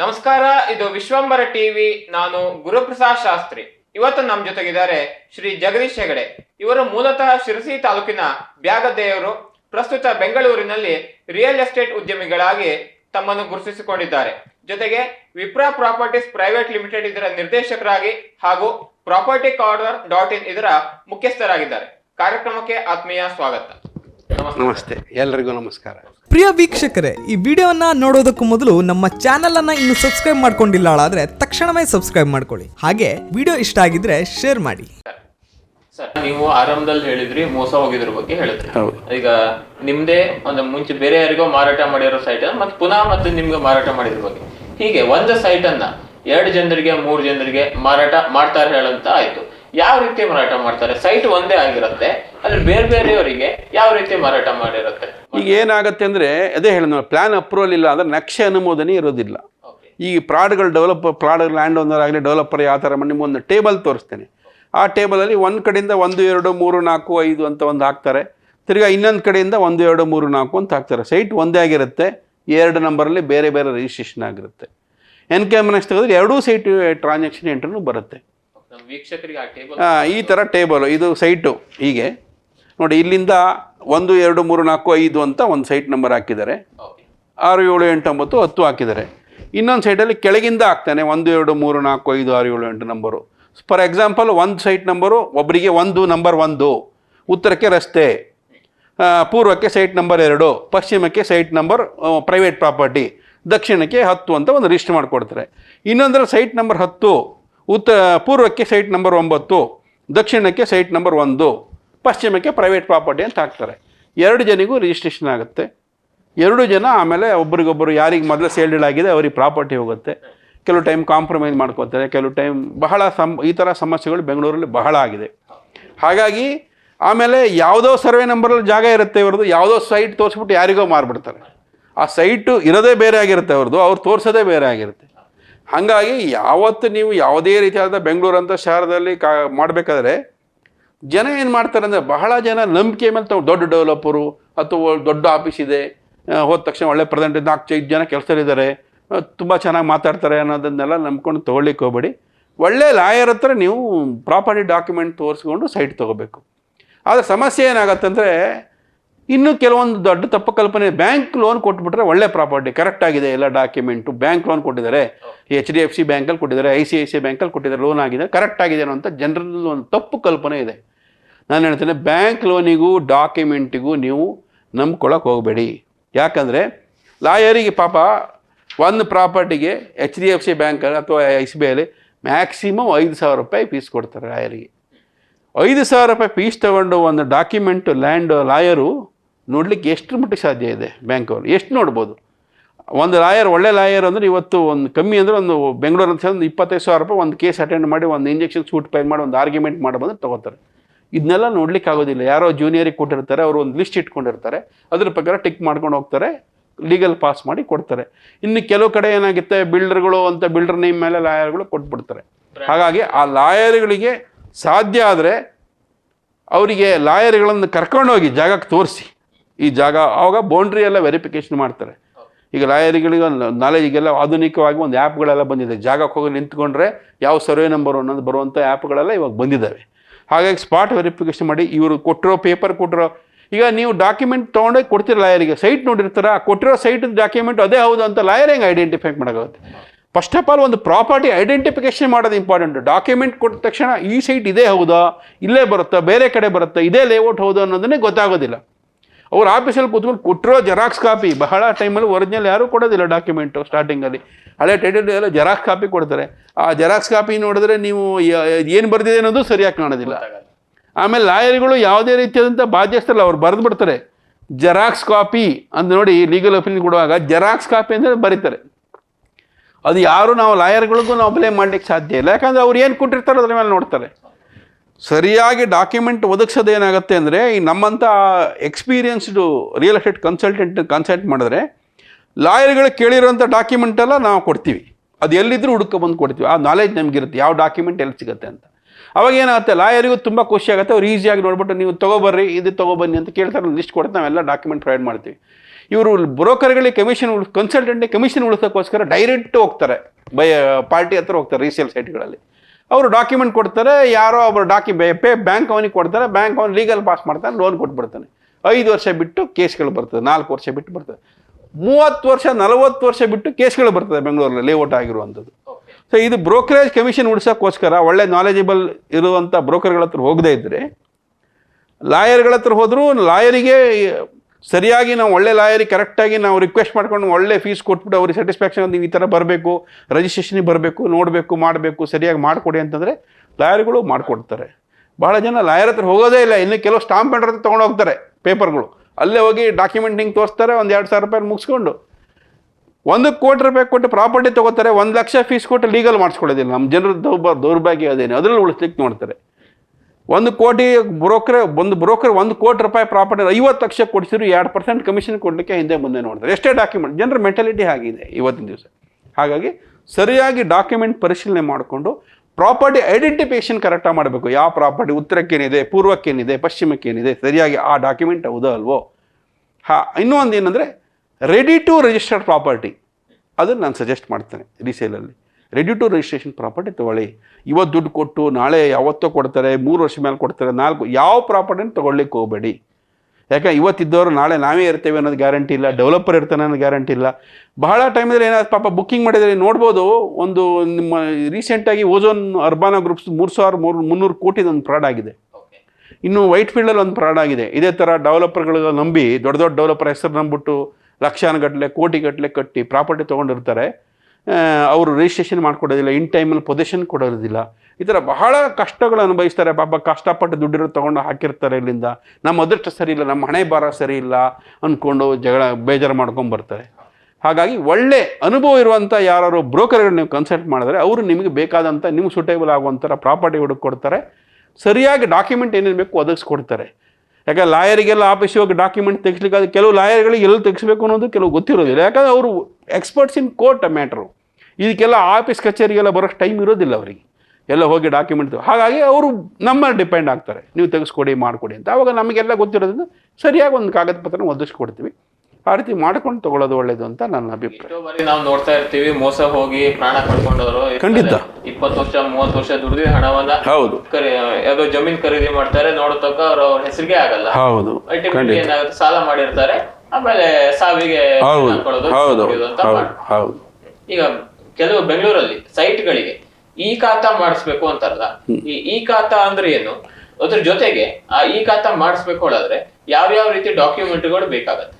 ನಮಸ್ಕಾರ, ಇದು ವಿಶ್ವಂಬರ ಟಿವಿ, ನಾನು ಗುರುಪ್ರಸಾದ್ ಶಾಸ್ತ್ರಿ. ಇವತ್ತು ನಮ್ಮ ಜೊತೆಗಿದ್ದಾರೆ ಶ್ರೀ ಜಗದೀಶ್ ಹೆಗಡೆ. ಇವರು ಮೂಲತಃ ಶಿರಸಿ ತಾಲೂಕಿನ ಬ್ಯಾಗದೇವರು ಪ್ರಸ್ತುತ ಬೆಂಗಳೂರಿನಲ್ಲಿ ರಿಯಲ್ ಎಸ್ಟೇಟ್ ಉದ್ಯಮಿಗಳಾಗಿ ತಮ್ಮನ್ನು ಗುರುತಿಸಿಕೊಂಡಿದ್ದಾರೆ. ಜೊತೆಗೆ ವಿಪ್ರಾ ಪ್ರಾಪರ್ಟೀಸ್ ಪ್ರೈವೇಟ್ ಲಿಮಿಟೆಡ್ ಇದರ ನಿರ್ದೇಶಕರಾಗಿ ಹಾಗೂ ಪ್ರಾಪರ್ಟಿ ಕಾರ್ಡರ್ ಡಾಟ್ ಇನ್ ಇದರ ಮುಖ್ಯಸ್ಥರಾಗಿದ್ದಾರೆ. ಕಾರ್ಯಕ್ರಮಕ್ಕೆ ಆತ್ಮೀಯ ಸ್ವಾಗತ. ನಮಸ್ತೆ. ಎಲ್ರಿಗೂ ಎಲ್ಲರಿಗೂ ನಮಸ್ಕಾರ. ಪ್ರಿಯ ವೀಕ್ಷಕರೇ ಈ ವಿಡಿಯೋವನ್ನ ನೋಡೋದಕ್ಕೂ ಮೊದಲು ನಮ್ಮ ಚಾನೆಲ್ ಅನ್ನ ಇನ್ನು ಸಬ್ಸ್ಕ್ರೈಬ್ ಮಾಡ್ಕೊಂಡಿಲ್ಲ ಆದ್ರೆ ತಕ್ಷಣವೇ ಸಬ್ಸ್ಕ್ರೈಬ್ ಮಾಡ್ಕೊಳ್ಳಿ. ಹಾಗೆ ವಿಡಿಯೋ ಇಷ್ಟ ಆಗಿದ್ರೆ ಶೇರ್ ಮಾಡಿ. ಸರ್ ನೀವು ಆರಂಭದಲ್ಲಿ ಹೇಳಿದ್ರಿ ಮೋಸ ಹೋಗಿದ್ರ ಬಗ್ಗೆ ಹೇಳಿದ್ರಿ. ಹೌದು. ಈಗ ನಿಮ್ದೇ ಒಂದು ಮುಂಚೆ ಬೇರೆ ಯಾರಿಗೋ ಮಾರಾಟ ಮಾಡಿರೋ ಸೈಟ್ ಮತ್ತೆ ಪುನಃ ಮತ್ತೆ ನಿಮ್ಗೆ ಮಾರಾಟ ಮಾಡಿದ್ರ ಬಗ್ಗೆ. ಹೀಗೆ ಒಂದು ಸೈಟ್ ಅನ್ನ ಎರಡು ಜನರಿಗೆ ಮೂರು ಜನರಿಗೆ ಮಾರಾಟ ಮಾಡ್ತಾರೆ ಹೇಳಂತ ಆಯ್ತು. ಯಾವ ರೀತಿ ಮಾರಾಟ ಮಾಡ್ತಾರೆ? ಸೈಟ್ ಒಂದೇ ಆಗಿರುತ್ತೆ. ಅದ್ರ ಬೇರೆ ಬೇರೆಯವರಿಗೆ ಯಾವ ರೀತಿ ಮಾರಾಟ ಮಾಡಿರುತ್ತೆ? ಈಗ ಏನಾಗುತ್ತೆ ಅಂದರೆ ಅದೇ ಹೇಳಿದ ಪ್ಲಾನ್ ಅಪ್ರೂವಲ್ ಇಲ್ಲ ಅಂದರೆ ನಕ್ಷೆ ಅನುಮೋದನೆ ಇರೋದಿಲ್ಲ. ಈ ಪ್ರಾಡ್ಗಳು ಡೆವಲಪ್ ಪ್ರಾಡ್ ಲ್ಯಾಂಡ್ ಓನರ್ ಆಗಲಿ ಡೆವಲಪರ್ ಯಾವ ಥರ ಮಾಡಿ ಒಂದು ಟೇಬಲ್ ತೋರಿಸ್ತೇನೆ. ಆ ಟೇಬಲಲ್ಲಿ ಒಂದು ಕಡೆಯಿಂದ ಒಂದು ಎರಡು ಮೂರು ನಾಲ್ಕು ಐದು ಅಂತ ಒಂದು ಹಾಕ್ತಾರೆ. ತಿರ್ಗಾ ಇನ್ನೊಂದು ಕಡೆಯಿಂದ ಒಂದು ಎರಡು ಮೂರು ನಾಲ್ಕು ಅಂತ ಹಾಕ್ತಾರೆ. ಸೈಟ್ ಒಂದೇ ಆಗಿರುತ್ತೆ. ಎರಡು ನಂಬರಲ್ಲಿ ಬೇರೆ ಬೇರೆ ರಿಜಿಸ್ಟ್ರೇಷನ್ ಆಗಿರುತ್ತೆ. ಎನ್ ಕೆ ಎಂ ತೆಗೆದ್ರೆ ಎರಡೂ ಸೈಟ್ ಟ್ರಾನ್ಸಾಕ್ಷನ್ ಎಂಟ್ರೂ ಬರುತ್ತೆ. ಈ ಥರ ಟೇಬಲ್ ಇದು ಸೈಟು ಹೀಗೆ. ನೋಡಿ ಇಲ್ಲಿಂದ ಒಂದು ಎರಡು ಮೂರು ನಾಲ್ಕು ಐದು ಅಂತ ಒಂದು ಸೈಟ್ ನಂಬರ್ ಹಾಕಿದ್ದಾರೆ. ಆರು ಏಳು ಎಂಟು ಒಂಬತ್ತು ಹತ್ತು ಹಾಕಿದ್ದಾರೆ. ಇನ್ನೊಂದು ಸೈಟಲ್ಲಿ ಕೆಳಗಿಂದ ಹಾಕ್ತಾನೆ. ಒಂದು ಎರಡು ಮೂರು ನಾಲ್ಕು ಐದು ಆರು ಏಳು ಎಂಟು ನಂಬರು ಫಾರ್ ಎಕ್ಸಾಂಪಲ್ ಒಂದು ಸೈಟ್ ನಂಬರು ಒಬ್ಬರಿಗೆ ಒಂದು ನಂಬರ್ ಒಂದು. ಉತ್ತರಕ್ಕೆ ರಸ್ತೆ. ಪೂರ್ವಕ್ಕೆ ಸೈಟ್ ನಂಬರ್ ಎರಡು. ಪಶ್ಚಿಮಕ್ಕೆ ಸೈಟ್ ನಂಬರ್ ಪ್ರೈವೇಟ್ ಪ್ರಾಪರ್ಟಿ ದಕ್ಷಿಣಕ್ಕೆ ಹತ್ತು ಅಂತ ಒಂದು ರಿಜಿಸ್ಟರ್ ಮಾಡಿಕೊಡ್ತಾರೆ. ಇನ್ನೊಂದರ ಸೈಟ್ ನಂಬರ್ ಹತ್ತು. ಉತ್ತ ಪೂರ್ವಕ್ಕೆ ಸೈಟ್ ನಂಬರ್ ಒಂಬತ್ತು, ದಕ್ಷಿಣಕ್ಕೆ ಸೈಟ್ ನಂಬರ್ ಒಂದು, ಪಶ್ಚಿಮಕ್ಕೆ ಪ್ರೈವೇಟ್ ಪ್ರಾಪರ್ಟಿ ಅಂತ ಹಾಕ್ತಾರೆ. ಎರಡು ಜನಿಗೂ ರಿಜಿಸ್ಟ್ರೇಷನ್ ಆಗುತ್ತೆ. ಎರಡು ಜನ ಆಮೇಲೆ ಒಬ್ರಿಗೊಬ್ಬರು ಯಾರಿಗೆ ಮೊದಲು ಸೇಲ್ಡ್ ಆಗಿದೆ ಅವ್ರಿಗೆ ಪ್ರಾಪರ್ಟಿ ಹೋಗುತ್ತೆ. ಕೆಲವು ಟೈಮ್ ಕಾಂಪ್ರಮೈಸ್ ಮಾಡ್ಕೋತಾರೆ, ಕೆಲವು ಟೈಮ್ ಬಹಳ ಸಮ ಈ ಥರ ಸಮಸ್ಯೆಗಳು ಬೆಂಗಳೂರಲ್ಲಿ ಬಹಳ ಆಗಿದೆ. ಹಾಗಾಗಿ ಆಮೇಲೆ ಯಾವುದೋ ಸರ್ವೆ ನಂಬರಲ್ಲಿ ಜಾಗ ಇರುತ್ತೆ ಇವ್ರದ್ದು, ಯಾವುದೋ ಸೈಟ್ ತೋರಿಸ್ಬಿಟ್ಟು ಯಾರಿಗೋ ಮಾರ್ಬಿಡ್ತಾರೆ. ಆ ಸೈಟು ಇರೋದೇ ಬೇರೆ ಆಗಿರುತ್ತೆ ಅವ್ರದ್ದು, ಅವ್ರು ತೋರಿಸೋದೇ ಬೇರೆ ಆಗಿರುತ್ತೆ. ಹಾಗಾಗಿ ಯಾವತ್ತು ನೀವು ಯಾವುದೇ ರೀತಿಯಾದ ಬೆಂಗಳೂರು ಅಂತ ಶಹರದಲ್ಲಿ ಕಾ ಮಾಡಬೇಕಾದ್ರೆ ಜನ ಏನು ಮಾಡ್ತಾರೆ ಅಂದರೆ ಬಹಳ ಜನ ನಂಬಿಕೆ ಮೇಲೆ ತಾವು ದೊಡ್ಡ ಡೆವಲಪರು ಅಥವಾ ದೊಡ್ಡ ಆಫೀಸ್ ಇದೆ ಹೋದ ತಕ್ಷಣ ಒಳ್ಳೆ ಪ್ರೆಸೆಂಟ್ ನಾಲ್ಕು ಐದು ಜನ ಕೆಲಸದಲ್ಲಿದ್ದಾರೆ ತುಂಬ ಚೆನ್ನಾಗಿ ಮಾತಾಡ್ತಾರೆ ಅನ್ನೋದನ್ನೆಲ್ಲ ನಂಬ್ಕೊಂಡು ತೊಗೊಳ್ಲಿಕ್ಕೆ ಹೋಗ್ಬೇಡಿ. ಒಳ್ಳೆ ಲಾಯರ್ ಹತ್ರ ನೀವು ಪ್ರಾಪರ್ಟಿ ಡಾಕ್ಯುಮೆಂಟ್ ತೋರಿಸ್ಕೊಂಡು ಸೈಟ್ ತೊಗೋಬೇಕು. ಆದರೆ ಸಮಸ್ಯೆ ಏನಾಗತ್ತೆ ಅಂದರೆ ಇನ್ನು ಕೆಲವೊಂದು ದೊಡ್ಡ ತಪ್ಪು ಕಲ್ಪನೆ ಬ್ಯಾಂಕ್ ಲೋನ್ ಕೊಟ್ಬಿಟ್ರೆ ಒಳ್ಳೆ ಪ್ರಾಪರ್ಟಿ ಕರೆಕ್ಟ್ ಆಗಿದೆ ಎಲ್ಲ ಡಾಕ್ಯುಮೆಂಟು ಬ್ಯಾಂಕ್ ಲೋನ್ ಕೊಟ್ಟಿದ್ದಾರೆ. ಎಚ್ ಡಿ ಎಫ್ ಸಿ ಬ್ಯಾಂಕಲ್ಲಿ ಕೊಟ್ಟಿದ್ದಾರೆ ಐ ಸಿ ಐ ಸಿ ಬ್ಯಾಂಕಲ್ಲಿ ಕೊಟ್ಟಿದ್ದಾರೆ ಲೋನ್ ಆಗಿದೆ ಕರೆಕ್ಟ್ ಆಗಿದೆ ಅಂತ ಜನರಲ್ಲಿ ಒಂದು ತಪ್ಪು ಕಲ್ಪನೆ ಇದೆ. ನಾನು ಹೇಳ್ತೇನೆ ಬ್ಯಾಂಕ್ ಲೋನಿಗೂ ಡಾಕ್ಯುಮೆಂಟಿಗೂ ನೀವು ನಂಬ್ಕೊಳ್ಳೋಕೆ ಹೋಗಬೇಡಿ. ಯಾಕಂದರೆ, ಲಾಯರಿಗೆ ಪಾಪ ಒಂದು ಪ್ರಾಪರ್ಟಿಗೆ H D F C bank ಅಥವಾ ಎಸ್ ಬಿ ಐಲಿ ಮ್ಯಾಕ್ಸಿಮಮ್ ಐದು ಸಾವಿರ ರೂಪಾಯಿ ಫೀಸ್ ಕೊಡ್ತಾರೆ ಲಾಯರಿಗೆ. ಐದು ಸಾವಿರ ರೂಪಾಯಿ ಫೀಸ್ ತಗೊಂಡು ಒಂದು ಡಾಕ್ಯುಮೆಂಟು ಲ್ಯಾಂಡ್ ಲಾಯರು ನೋಡ್ಲಿಕ್ಕೆ ಎಷ್ಟು ಮಟ್ಟಿಗೆ ಸಾಧ್ಯ ಇದೆ ಬ್ಯಾಂಕವರು? ಎಷ್ಟು ನೋಡ್ಬೋದು? ಒಂದು ಲಾಯರ್ ಒಳ್ಳೆ ಲಾಯರ್ ಅಂದರೆ ಇವತ್ತು ಒಂದು ಕಮ್ಮಿ ಅಂದರೆ ಒಂದು ಬೆಂಗಳೂರು ಅಂತ ಒಂದು ಇಪ್ಪತ್ತೈದು ಸಾವಿರ ರೂಪಾಯಿ ಒಂದು ಕೇಸ್ ಅಟೆಂಡ್ ಮಾಡಿ, ಒಂದು ಇಂಜೆಕ್ಷನ್ ಸೂಟ್ ಪೇ ಮಾಡಿ, ಒಂದು ಆರ್ಗ್ಯುಮೆಂಟ್ ಮಾಡಿ ಬಂದು ತೊಗೋತಾರೆ. ಇದನ್ನೆಲ್ಲ ನೋಡ್ಲಿಕ್ಕೆ ಆಗೋದಿಲ್ಲ. ಯಾರೋ ಜೂನಿಯರಿಗೆ ಕೊಟ್ಟಿರ್ತಾರೆ, ಅವರು ಒಂದು ಲಿಸ್ಟ್ ಇಟ್ಕೊಂಡಿರ್ತಾರೆ. ಅದ್ರ ಪ್ರಕಾರ ಟಿಕ್ ಮಾಡ್ಕೊಂಡು ಹೋಗ್ತಾರೆ ಲೀಗಲ್ ಪಾಸ್ ಮಾಡಿ ಕೊಡ್ತಾರೆ. ಇನ್ನು ಕೆಲವು ಕಡೆ ಏನಾಗುತ್ತೆ ಬಿಲ್ಡರ್ಗಳು ಅಂತ ಬಿಲ್ಡರ್ ನೇಮ್ ಮೇಲೆ ಲಾಯರ್ಗಳು ಕೊಟ್ಬಿಡ್ತಾರೆ. ಹಾಗಾಗಿ ಆ ಲಾಯರ್ಗಳಿಗೆ ಸಾಧ್ಯ ಆದರೆ ಅವರಿಗೆ ಲಾಯರ್ಗಳನ್ನು ಕರ್ಕೊಂಡೋಗಿ ಜಾಗಕ್ಕೆ ತೋರಿಸಿ. ಈ ಜಾಗ ಆವಾಗ ಬೌಂಡ್ರಿ ಎಲ್ಲ ವೆರಿಫಿಕೇಶನ್ ಮಾಡ್ತಾರೆ. ಈಗ ಲಾಯರಿಗಳಿಗೆ ನಾಲೆಜ್ ಈಗೆಲ್ಲ ಆಧುನಿಕವಾಗಿ ಒಂದು ಆ್ಯಪ್ಗಳೆಲ್ಲ ಬಂದಿದೆ. ಜಾಗಕ್ಕೆ ಹೋಗಿ ನಿಂತ್ಕೊಂಡ್ರೆ ಯಾವ ಸರ್ವೆ ನಂಬರ್ ಅನ್ನೋದು ಬರುವಂಥ ಆ್ಯಪ್ಗಳೆಲ್ಲ ಇವಾಗ ಬಂದಿದ್ದಾವೆ ಹಾಗಾಗಿ ಸ್ಪಾಟ್ ವೆರಿಫಿಕೇಶನ್ ಮಾಡಿ ಇವರು ಕೊಟ್ಟಿರೋ ಪೇಪರ್ ಕೊಟ್ಟಿರೋ, ಈಗ ನೀವು ಡಾಕ್ಯುಮೆಂಟ್ ತೊಗೊಂಡೋಗಿ ಕೊಡ್ತೀರ ಲಾಯರಿಗೆ. ಸೈಟ್ ನೋಡಿರ್ತಾರೆ ಆ ಕೊಟ್ಟಿರೋ ಸೈಟ್ ಡಾಕ್ಯುಮೆಂಟ್ ಅದೇ ಹೌದು ಅಂತ ಲಾಯರ್ ಹೆಂಗೆ ಐಡೆಂಟಿಫೈ ಮಾಡೋಕ್ಕಾಗುತ್ತೆ? ಫಸ್ಟ್ ಆಫ್ ಆಲ್ ಒಂದು ಪ್ರಾಪರ್ಟಿ ಐಡೆಂಟಿಫಿಕೇಶನ್ ಮಾಡೋದು ಇಂಪಾರ್ಟೆಂಟ್ ಡಾಕ್ಯುಮೆಂಟ್ ಕೊಟ್ಟ ತಕ್ಷಣ ಈ ಸೈಟ್ ಇದೇ ಹೌದಾ, ಇಲ್ಲೇ ಬರುತ್ತಾ, ಬೇರೆ ಕಡೆ ಬರುತ್ತಾ, ಇದೇ ಲೇಔಟ್ ಹೌದಾ ಅನ್ನೋದನ್ನೇ ಗೊತ್ತಾಗೋದಿಲ್ಲ. ಅವ್ರ ಆಫೀಸಲ್ಲಿ ಕೂತ್ಕೊಂಡು ಕೊಟ್ಟಿರೋ ಜೆರಾಕ್ಸ್ ಕಾಪಿ, ಬಹಳ ಟೈಮಲ್ಲಿ ಒರಿಜಿನಲ್ ಯಾರೂ ಕೊಡೋದಿಲ್ಲ ಡಾಕ್ಯುಮೆಂಟು ಸ್ಟಾರ್ಟಿಂಗಲ್ಲಿ ಹಳೆ ಟೈಟಲ್ ಎಲ್ಲ ಜೆರಾಕ್ಸ್ ಕಾಪಿ ಕೊಡ್ತಾರೆ. ಆ ಜೆರಾಕ್ಸ್ ಕಾಪಿ ನೋಡಿದ್ರೆ ನೀವು ಏನು ಬರ್ದಿದೆ ಅನ್ನೋದು ಸರಿಯಾಗಿ ಕಾಣೋದಿಲ್ಲ. ಆಮೇಲೆ ಲಾಯರ್ಗಳು ಯಾವುದೇ ರೀತಿಯಾದಂಥ ಬಾಧ್ಯಸ್ಥರಲ್ಲ, ಅವ್ರು ಬರೆದು ಬಿಡ್ತಾರೆ ಜೆರಾಕ್ಸ್ ಕಾಪಿ ಅಂತ ನೋಡಿ ಲೀಗಲ್ ಒಪಿನಿಯನ್ ಕೊಡುವಾಗ ಜೆರಾಕ್ಸ್ ಕಾಪಿ ಅಂದರೆ ಬರೀತಾರೆ. ಅದು ಯಾರು ನಾವು ಲಾಯರ್ಗಳಿಗೂ ನಾವು ಬ್ಲೇಮ್ ಮಾಡ್ಲಿಕ್ಕೆ ಸಾಧ್ಯ ಇಲ್ಲ. ಯಾಕಂದರೆ ಅವ್ರು ಏನು ಕೊಟ್ಟಿರ್ತಾರೋ ಅದ್ರ ಮೇಲೆ ನೋಡ್ತಾರೆ. ಸರಿಯಾಗಿ ಡಾಕ್ಯುಮೆಂಟ್ ಒದಗಿಸೋದು ಏನಾಗುತ್ತೆ ಅಂದರೆ ಈ ನಮ್ಮಂಥ experienced real estate consultant consult ಮಾಡಿದ್ರೆ ಲಾಯರ್ಗಳು ಕೇಳಿರೋಂಥ ಡಾಕ್ಯುಮೆಂಟ್ ಎಲ್ಲ ನಾವು ಕೊಡ್ತೀವಿ. ಅದು ಎಲ್ಲಿದ್ದರೂ ಹುಡುಕ ಬಂದು ಕೊಡ್ತೀವಿ. ಆ ನಾಲೆಜ್ ನಮಗಿರುತ್ತೆ. ಯಾವ ಡಾಕ್ಯುಮೆಂಟ್ ಎಲ್ಲಿ ಸಿಗುತ್ತೆ ಅಂತ. ಅವಾಗ ಏನಾಗುತ್ತೆ? ಲಾಯರಿಗೂ ತುಂಬ ಖುಷಿ ಆಗುತ್ತೆ. ಅವ್ರು ಈಸಿಯಾಗಿ ನೋಡ್ಬಿಟ್ಟು ನೀವು ತೊಗೊಬರ್ರಿ, ಇದು ತೊಗೊಬನ್ನಿ ಅಂತ ಕೇಳ್ತಾರೆ. ಲಿಸ್ಟ್ ಕೊಡ್ತಾರೆ. ನಾವೆಲ್ಲ ಡಾಕ್ಯುಮೆಂಟ್ ಪ್ರೊವೈಡ್ ಮಾಡ್ತೀವಿ. ಇವರು ಬ್ರೋಕರ್ಗಳಿಗೆ ಕಮಿಷನ್ ಉಳ್ ಕನ್ಸಲ್ಟೆಂಟ್ಗೆ ಕಮಿಷನ್ ಉಳಿಸೋಕ್ಕೋಸ್ಕರ ಡೈರೆಕ್ಟ್ ಹೋಗ್ತಾರೆ. ಬೈ ಪಾರ್ಟಿ ಹತ್ರ ಹೋಗ್ತಾರೆ ರೀಸೇಲ್ ಸೈಟ್ಗಳಲ್ಲಿ ಅವರು ಡಾಕ್ಯುಮೆಂಟ್ ಕೊಡ್ತಾರೆ ಯಾರೋ ಒಬ್ಬರು ಡಾಕ್ಯು ಪೇ ಬ್ಯಾಂಕ್ ಅವನಿಗೆ ಕೊಡ್ತಾರೆ ಬ್ಯಾಂಕ್ ಅವನು ಲೀಗಲ್ ಪಾಸ್ ಮಾಡ್ತಾನೆ ಲೋನ್ ಕೊಟ್ಬಿಡ್ತಾನೆ. ಐದು ವರ್ಷ ಬಿಟ್ಟು ಕೇಸ್ಗಳು ಬರ್ತದೆ ನಾಲ್ಕು ವರ್ಷ ಬಿಟ್ಟು ಬರ್ತದೆ. ಮೂವತ್ತು ವರ್ಷ ನಲವತ್ತು ವರ್ಷ ಬಿಟ್ಟು ಕೇಸ್ಗಳು ಬರ್ತದೆ ಬೆಂಗಳೂರಲ್ಲಿ ಲೇಔಟ್ ಆಗಿರುವಂಥದ್ದು. ಸೊ ಇದು ಬ್ರೋಕರೇಜ್ ಕಮಿಷನ್ ಉಳಿಸೋಕ್ಕೋಸ್ಕರ ಒಳ್ಳೆ ನಾಲೆಜಬಲ್ ಇರುವಂಥ ಬ್ರೋಕರ್ಗಳ ಹತ್ರ ಹೋಗದೇ ಇದ್ದರೆ ಲಾಯರ್ಗಳ ಹತ್ರ ಹೋದರೂ ಲಾಯರಿಗೆ ಸರಿಯಾಗಿ ನಾವು ಒಳ್ಳೆ ಲಾಯರಿಗೆ ಕರೆಕ್ಟಾಗಿ ನಾವು ರಿಕ್ವೆಸ್ಟ್ ಮಾಡ್ಕೊಂಡು ಒಳ್ಳೆ ಫೀಸ್ ಕೊಟ್ಬಿಟ್ಟು ಅವ್ರಿಗೆ ಸ್ಯಾಟಿಸ್ಫ್ಯಾಕ್ಷನ್ ನೀವು ಈ ಥರ ಬರಬೇಕು ರಿಜಿಸ್ಟ್ರೇಷನಿಗೆ ಬರಬೇಕು, ನೋಡಬೇಕು, ಮಾಡಬೇಕು, ಸರಿಯಾಗಿ ಮಾಡಿಕೊಡಿ ಅಂತಂದರೆ ಲಾಯರ್ಗಳು ಮಾಡಿಕೊಡ್ತಾರೆ. ಭಾಳ ಜನ ಲಾಯರ್ ಹತ್ರ ಹೋಗೋದೇ ಇಲ್ಲ, ಇನ್ನು ಕೆಲವು ಸ್ಟಾಂಪ್ ಪೇಪರ್ ಹತ್ರ ತೊಗೊಂಡು ಹೋಗ್ತಾರೆ ಪೇಪರ್ಗಳು ಅಲ್ಲೇ ಹೋಗಿ ಡಾಕ್ಯುಮೆಂಟ್ ಹಿಂಗೆ ತೋರಿಸ್ತಾರೆ, ಒಂದು ಎರಡು ಸಾವಿರ ರೂಪಾಯಿ ಮುಗಿಸ್ಕೊಂಡು. ಒಂದು ಕೋಟಿ ರೂಪಾಯಿ ಕೊಟ್ಟು ಪ್ರಾಪರ್ಟಿ ತೊಗೋತಾರೆ, ಒಂದು ಲಕ್ಷ ಫೀಸ್ ಕೊಟ್ಟು ಲೀಗಲ್ ಮಾಡಿಸ್ಕೊಳ್ಳೋದಿಲ್ಲ. ನಮ್ಮ ಜನರ ದೌರ್ಬ, ದೌರ್ಭಾಗ್ಯ ಅದೇನು, ಅದರಲ್ಲಿ ಉಳಿಸ್ಲಿಕ್ಕೆ ನೋಡ್ತಾರೆ. ಒಂದು ಕೋಟಿ ಬ್ರೋಕರ್, ಒಂದು ಬ್ರೋಕರ್ ಒಂದು ಕೋಟಿ ರೂಪಾಯಿ ಪ್ರಾಪರ್ಟಿ ಐವತ್ತು ಲಕ್ಷ ಕೊಡಿಸಿದ್ರು ಎರಡು ಪರ್ಸೆಂಟ್ ಕಮಿಷನ್ ಕೊಡಲಿಕ್ಕೆ ಹಿಂದೆ ಮುಂದೆ ನೋಡ್ತಾರೆ ಎಷ್ಟೇ ಡಾಕ್ಯುಮೆಂಟ್ ಜನರ ಮೆಂಟಾಲಿಟಿ ಆಗಿದೆ ಇವತ್ತಿನ ದಿವಸ. ಹಾಗಾಗಿ ಸರಿಯಾಗಿ ಡಾಕ್ಯುಮೆಂಟ್ ಪರಿಶೀಲನೆ ಮಾಡಿಕೊಂಡು ಪ್ರಾಪರ್ಟಿ ಐಡೆಂಟಿಫಿಕೇಶನ್ ಕರೆಕ್ಟಾಗಿ ಮಾಡಬೇಕು. ಯಾವ ಪ್ರಾಪರ್ಟಿ ಉತ್ತರಕ್ಕೇನಿದೆ, ಪೂರ್ವಕ್ಕೇನಿದೆ, ಪಶ್ಚಿಮಕ್ಕೇನಿದೆ, ಸರಿಯಾಗಿ ಆ ಡಾಕ್ಯುಮೆಂಟ್ ಹೌದೋ ಅಲ್ವೋ? ಹಾ ಒಂದು ಏನಂದರೆ ರೆಡಿ ಟು ರಿಜಿಸ್ಟರ್ಡ್ ಪ್ರಾಪರ್ಟಿ ಅದನ್ನು ನಾನು ಸಜೆಸ್ಟ್ ಮಾಡ್ತೇನೆ ರೀಸೇಲಲ್ಲಿ ರೆಡಿ ಟು ರಿಜಿಸ್ಟ್ರೇಷನ್ ಪ್ರಾಪರ್ಟಿ ತೊಗೊಳ್ಳಿ. ಇವತ್ತು ದುಡ್ಡು ಕೊಟ್ಟು ನಾಳೆ ಯಾವತ್ತೋ ಕೊಡ್ತಾರೆ ಮೂರು ವರ್ಷ ಮೇಲೆ ಕೊಡ್ತಾರೆ ನಾಲ್ಕು ಯಾವ ಪ್ರಾಪರ್ಟಿನ ತೊಗೊಳ್ಲಿಕ್ಕೆ ಹೋಗಬೇಡಿ. ಯಾಕೆ ಇವತ್ತಿದ್ದವರು ನಾಳೆ ನಾವೇ ಇರ್ತೇವೆ ಅನ್ನೋದು ಗ್ಯಾರಂಟಿ ಇಲ್ಲ ಡೆವಲಪರ್ ಇರ್ತಾನೆ ಅನ್ನೋದು ಗ್ಯಾರಂಟಿ ಇಲ್ಲ. ಬಹಳ ಟೈಮಲ್ಲಿ ಏನಾದ್ರು ಪಾಪ ಬುಕ್ಕಿಂಗ್ ಮಾಡಿದರೆ ನೋಡ್ಬೋದು ಒಂದು ನಿಮ್ಮ ರೀಸೆಂಟಾಗಿ ಓಝೋನ್ ಅರ್ಬಾನ ಗ್ರೂಪ್ಸ್ ಮೂರು ಸಾವಿರ ಮೂರು ಮುನ್ನೂರು ಕೋಟಿದು ಒಂದು ಫ್ರಾಡ್ ಆಗಿದೆ. ಇನ್ನು ವೈಟ್ ಫೀಲ್ಡಲ್ಲಿ ಒಂದು ಫ್ರಾಡ್ ಆಗಿದೆ. ಇದೇ ಥರ ಡೆವಲಪರ್ಗಳು ನಂಬಿ ದೊಡ್ಡ ದೊಡ್ಡ ಡೆವಲಪರ್ ಹೆಸರು ನಂಬಿಟ್ಟು ಲಕ್ಷಾನುಗಟ್ಟಲೆ ಕೋಟಿಗಟ್ಟಲೆ ಕಟ್ಟಿ ಪ್ರಾಪರ್ಟಿ ತೊಗೊಂಡಿರ್ತಾರೆ. ಅವರು ರಿಜಿಸ್ಟ್ರೇಷನ್ ಮಾಡಿಕೊಡೋದಿಲ್ಲ ಇನ್ ಟೈಮಲ್ಲಿ ಪೊಸಿಷನ್ ಕೊಡೋದಿಲ್ಲ. ಈ ಥರ ಬಹಳ ಕಷ್ಟಗಳು ಅನುಭವಿಸ್ತಾರೆ. ಪಾಪ ಕಷ್ಟಪಟ್ಟು ದುಡ್ಡಿರೋ ತೊಗೊಂಡು ಹಾಕಿರ್ತಾರೆ ಇಲ್ಲಿಂದ. ನಮ್ಮ ಅದೃಷ್ಟ ಸರಿ ಇಲ್ಲ, ನಮ್ಮ ಹಣೆ ಭಾರ ಸರಿ ಇಲ್ಲ ಅಂದ್ಕೊಂಡು ಜಗಳ, ಬೇಜಾರು ಮಾಡ್ಕೊಂಡು ಬರ್ತಾರೆ. ಹಾಗಾಗಿ ಒಳ್ಳೆ ಅನುಭವ ಇರುವಂಥ ಯಾರು ಬ್ರೋಕರ್ಗಳು ನೀವು ಕನ್ಸಲ್ಟ್ ಮಾಡಿದ್ರೆ ಅವರು ನಿಮಗೆ ಬೇಕಾದಂಥ ನಿಮ್ಗೆ ಸೂಟೇಬಲ್ ಆಗುವಂಥ ಪ್ರಾಪರ್ಟಿ ಹುಡುಕೊಡ್ತಾರೆ ಸರಿಯಾಗಿ ಡಾಕ್ಯುಮೆಂಟ್ ಏನೇನು ಬೇಕು ಒದಗಿಸ್ಕೊಡ್ತಾರೆ. ಯಾಕಂದ್ರೆ ಲಾಯರಿಗೆಲ್ಲ ಆಫೀಸಿಗೆ ಹೋಗಿ ಡಾಕ್ಯುಮೆಂಟ್ ತೆಗಿಸ್ಲಿಕ್ಕೆ ಕೆಲವು ಲಾಯರ್ಗಳಿಗೆ ಎಲ್ಲಿ ತೆಗಿಸ್ಬೇಕು ಅನ್ನೋದು ಕೆಲವು ಗೊತ್ತಿರೋದಿಲ್ಲ. ಯಾಕಂದ್ರೆ ಅವರು ಎಕ್ಸ್ಪರ್ಟ್ಸ್ ಇನ್ ಕೋರ್ಟ್ ಮ್ಯಾಟ್ರು ಇದಕ್ಕೆಲ್ಲ ಆಫೀಸ್ ಕಚೇರಿಗೆಲ್ಲ ಬರೋಕ್ಕೆ ಟೈಮ್ ಇರೋದಿಲ್ಲ ಅವರಿಗೆ. ಎಲ್ಲ ಹೋಗಿ ಡಾಕ್ಯುಮೆಂಟ್ ಹಾಗಾಗಿ ಅವರು ನಮ್ಮ ಡಿಪೆಂಡ್ ಆಗ್ತಾರೆ. ನೀವು ತೆಗೆಸ್ಕೊಡಿ ಮಾಡಿಕೊಡಿ ಅಂತ. ಆವಾಗ ನಮಗೆಲ್ಲ ಗೊತ್ತಿರೋದ್ರಿಂದ ಸರಿಯಾಗಿ ಒಂದು ಕಾಗದ ಪತ್ರ ಒದಗಿಸ್ಕೊಡ್ತೀವಿ. ಆ ರೀತಿ ಮಾಡ್ಕೊಂಡು ತಗೊಳ್ಳೋದು ಒಳ್ಳೇದು ಅಂತ ನನ್ನ ಅಭಿಪ್ರಾಯ. ನಾವು ನೋಡ್ತಾ ಇರ್ತೀವಿ ಮೋಸ ಹೋಗಿ ಪ್ರಾಣ ಕಳ್ಕೊಂಡವರು. ಖಂಡಿತ. ಇಪ್ಪತ್ತು ವರ್ಷ ಮೂವತ್ತು ವರ್ಷ ದುಡಿದು ಹಣವನ್ನ. ಹೌದು. ಯಾವುದೋ ಜಮೀನ್ ಖರೀದಿ ಮಾಡ್ತಾರೆ ನೋಡತಕ್ಕ ಅವ್ರ ಹೆಸರಿಗೆ ಆಗಲ್ಲ. ಹೌದು. ಸಾಲ ಮಾಡಿರ್ತಾರೆ. ಆಮೇಲೆ ಸಾವಿಗೆ. ಹೌದು. ಈಗ ಕೆಲವು ಬೆಂಗಳೂರಲ್ಲಿ ಸೈಟ್ಗಳಿಗೆ ಈ ಖಾತಾ ಮಾಡಿಸ್ಬೇಕು ಅಂತಾರಲ್ಲ ಈ ಈ ಖಾತಾ ಅಂದ್ರೆ ಏನು? ಅದ್ರ ಜೊತೆಗೆ ಆ ಈ ಖಾತಾ ಮಾಡಿಸ್ಬೇಕು ಯಾವ ಯಾವ ರೀತಿ ಡಾಕ್ಯುಮೆಂಟ್ಗಳು ಬೇಕಾಗತ್ತೆ?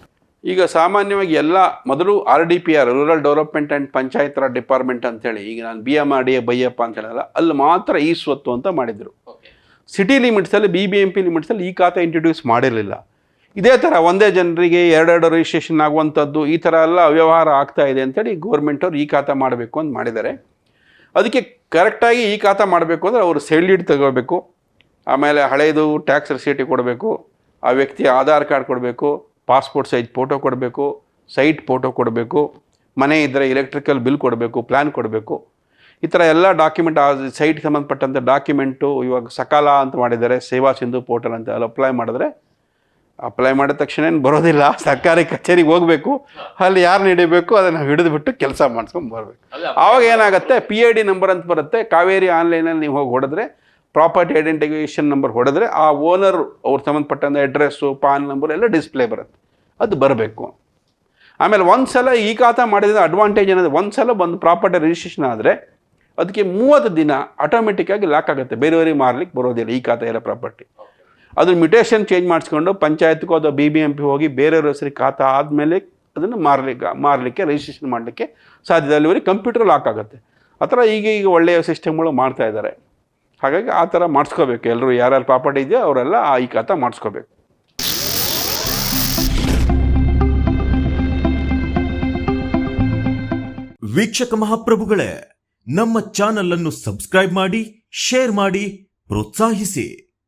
ಈಗ ಸಾಮಾನ್ಯವಾಗಿ ಎಲ್ಲ ಮೊದಲು R D P R rural development and Panchayat Raj department ಅಂತೇಳಿ ಈಗ ನಾನು B M R D A Baiyappa ಅಂತ ಹೇಳಲ್ಲ ಅಲ್ಲಿ ಮಾತ್ರ ಈ ಸ್ವತ್ತು ಅಂತ ಮಾಡಿದರು. ಸಿಟಿ ಲಿಮಿಟ್ಸಲ್ಲಿ ಬಿ ಬಿ ಎಂ ಪಿ ಲಿಮಿಟ್ಸಲ್ಲಿ ಈ ಖಾತೆ ಇಂಟ್ರೊಡ್ಯೂಸ್ ಮಾಡಿರಲಿಲ್ಲ. ಇದೇ ಥರ ಒಂದೇ ಜನರಿಗೆ ಎರಡೆರಡು ರಿಜಿಸ್ಟ್ರೇಷನ್ ಆಗುವಂಥದ್ದು ಈ ಥರ ಎಲ್ಲ ಅವ್ಯವಹಾರ ಆಗ್ತಾ ಇದೆ ಅಂತೇಳಿ ಗೌರ್ಮೆಂಟ್ ಅವ್ರು ಈ ಖಾತಾ ಮಾಡಬೇಕು ಅಂತ ಮಾಡಿದ್ದಾರೆ. ಅದಕ್ಕೆ ಕರೆಕ್ಟಾಗಿ ಈ ಖಾತಾ ಮಾಡಬೇಕು ಅಂದರೆ ಅವರು ಸೆಲ್ಯೂಡ್ ತಗೋಬೇಕು, ಆಮೇಲೆ ಹಳೆಯದು ಟ್ಯಾಕ್ಸ್ ರಿಸೀಟಿ ಕೊಡಬೇಕು, ಆ ವ್ಯಕ್ತಿಯ ಆಧಾರ್ ಕಾರ್ಡ್ ಕೊಡಬೇಕು ಪಾಸ್ಪೋರ್ಟ್ ಸೈಜ್ ಫೋಟೋ ಕೊಡಬೇಕು ಸೈಟ್ ಫೋಟೋ ಕೊಡಬೇಕು, ಮನೆ ಇದ್ದರೆ ಎಲೆಕ್ಟ್ರಿಕಲ್ ಬಿಲ್ ಕೊಡಬೇಕು ಪ್ಲ್ಯಾನ್ ಕೊಡಬೇಕು. ಈ ಥರ ಎಲ್ಲ ಡಾಕ್ಯುಮೆಂಟ್ ಆ ಸೈಟ್ಗೆ ಸಂಬಂಧಪಟ್ಟಂಥ ಡಾಕ್ಯುಮೆಂಟು ಇವಾಗ ಸಕಾಲ ಅಂತ ಮಾಡಿದ್ದಾರೆ, ಸೇವಾ ಸಿಂಧು ಪೋರ್ಟಲ್ ಅಂತ ಅಲ್ಲಿ ಅಪ್ಲೈ ಮಾಡಿದ್ರೆ ಅಪ್ಲೈ ಮಾಡಿದ ತಕ್ಷಣ ಏನು ಬರೋದಿಲ್ಲ. ಸರ್ಕಾರಿ ಕಚೇರಿಗೆ ಹೋಗಬೇಕು. ಅಲ್ಲಿ ಯಾರು ಹಿಡಿಬೇಕು ಅದನ್ನು ಹಿಡಿದುಬಿಟ್ಟು ಕೆಲಸ ಮಾಡಿಸ್ಕೊಂಡು ಬರಬೇಕು. ಆವಾಗ ಏನಾಗುತ್ತೆ ಪಿ ಐ ಡಿ ನಂಬರ್ ಅಂತ ಬರುತ್ತೆ. ಕಾವೇರಿ ಆನ್ಲೈನಲ್ಲಿ ನೀವು ಹೋಗಿ ಹೊಡೆದ್ರೆ ಪ್ರಾಪರ್ಟಿ ಐಡೆಂಟಿಫಿಕೇಷನ್ ನಂಬರ್ ಹೊಡೆದ್ರೆ ಆ ಓನರ್ ಅವ್ರು ಸಂಬಂಧಪಟ್ಟಂಥ ಅಡ್ರೆಸ್ಸು ಪಾನ್ ನಂಬರ್ ಎಲ್ಲ ಡಿಸ್ಪ್ಲೇ ಬರುತ್ತೆ. ಅದು ಬರಬೇಕು. ಆಮೇಲೆ ಒಂದು ಸಲ ಈ ಖಾತ ಮಾಡಿದ್ರೆ ಅಡ್ವಾಂಟೇಜ್ ಏನಂದರೆ ಒಂದು ಸಲ ಬಂದು ಪ್ರಾಪರ್ಟಿ ರಿಜಿಸ್ಟ್ರೇಷನ್ ಆದರೆ ಅದಕ್ಕೆ ಮೂವತ್ತು ದಿನ ಆಟೋಮೆಟಿಕ್ಕಾಗಿ ಲಾಕ್ ಆಗುತ್ತೆ. ಬೇರೆಯವರಿಗೆ ಮಾರ್ಲಿಕ್ಕೆ ಬರೋದಿಲ್ಲ ಈ ಖಾತೆ ಎಲ್ಲ ಪ್ರಾಪರ್ಟಿ ಅದ್ರ ಮ್ಯುಟೇಷನ್ ಚೇಂಜ್ ಮಾಡಿಸ್ಕೊಂಡು ಪಂಚಾಯತ್ಗೂ ಅಥವಾ ಬಿ ಬಿ ಎಂ ಪಿ ಹೋಗಿ ಬೇರೆಯವ್ರ ಹೆಸರಿಗೆ ಖಾತಾ ಆದಮೇಲೆ ಅದನ್ನು ಮಾರಲಿಕ್ಕೆ ಮಾರಲಿಕ್ಕೆ ರಿಜಿಸ್ಟ್ರೇಷನ್ ಮಾಡಲಿಕ್ಕೆ ಸಾಧ್ಯತೆ ಅಲ್ಲಿವರೆಗೆ ಕಂಪ್ಯೂಟರ್ ಲಾಕ್ ಆಗುತ್ತೆ. ಆ ಥರ ಈಗ ಈಗ ಒಳ್ಳೆಯ ಸಿಸ್ಟಮ್ಗಳು ಮಾಡ್ತಾ ಇದ್ದಾರೆ. ಹಾಗಾಗಿ ಆ ಥರ ಮಾಡಿಸ್ಕೋಬೇಕು. ಎಲ್ಲರೂ ಯಾರ್ಯಾರು ಪ್ರಾಪರ್ಟಿ ಇದೆಯೋ ಅವರೆಲ್ಲ ಆ ಈ ಖಾತಾ ಮಾಡಿಸ್ಕೋಬೇಕು. ವೀಕ್ಷಕ ಮಹಾಪ್ರಭುಗಳೇ, ನಮ್ಮ ಚಾನಲ್ ಅನ್ನು ಸಬ್ಸ್ಕ್ರೈಬ್ ಮಾಡಿ ಶೇರ್ ಮಾಡಿ, ಪ್ರೋತ್ಸಾಹಿಸಿ.